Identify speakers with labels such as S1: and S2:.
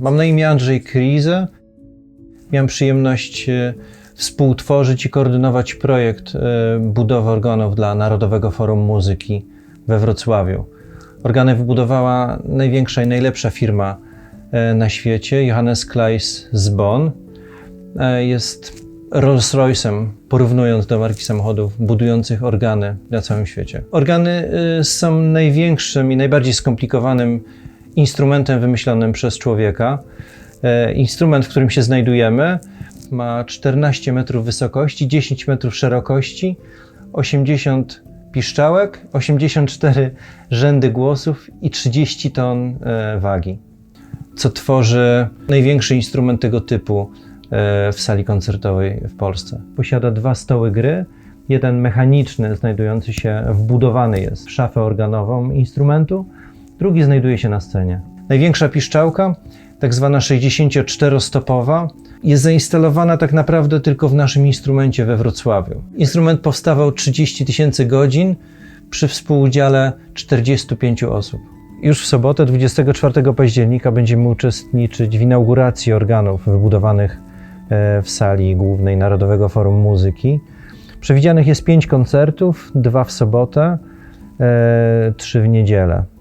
S1: Mam na imię Andrzej Krize. Miałem przyjemność e, współtworzyć i koordynować projekt e, budowy organów dla Narodowego Forum Muzyki we Wrocławiu. Organy wybudowała największa i najlepsza firma e, na świecie, Johannes Kleis z Bonn. Jest Rolls-Royce'em, porównując do marki samochodów budujących organy na całym świecie. Organy są największym i najbardziej skomplikowanym instrumentem wymyślonym przez człowieka. E, Instrument, w którym się znajdujemy, ma 14 metrów wysokości, 10 metrów szerokości, 80 piszczałek, 84 rzędy głosów i 30 ton e, wagi co tworzy największy instrument tego typu e, w sali koncertowej w Polsce. Posiada dwa stoły gry. Jeden mechaniczny, znajdujący się, wbudowany jest w szafę organową instrumentu, drugi znajduje się na scenie. Największa piszczałka, tak zwana 64-stopowa, jest zainstalowana tak naprawdę tylko w naszym instrumencie we Wrocławiu. Instrument powstawał 30 tysięcy godzin przy współudziale 45 osób. Już w sobotę, 24 października, będziemy uczestniczyć w inauguracji organów wybudowanych e, w sali głównej Narodowego Forum Muzyki. Przewidzianych jest pięć koncertów, dwa w sobotę, e, trzy w niedzielę.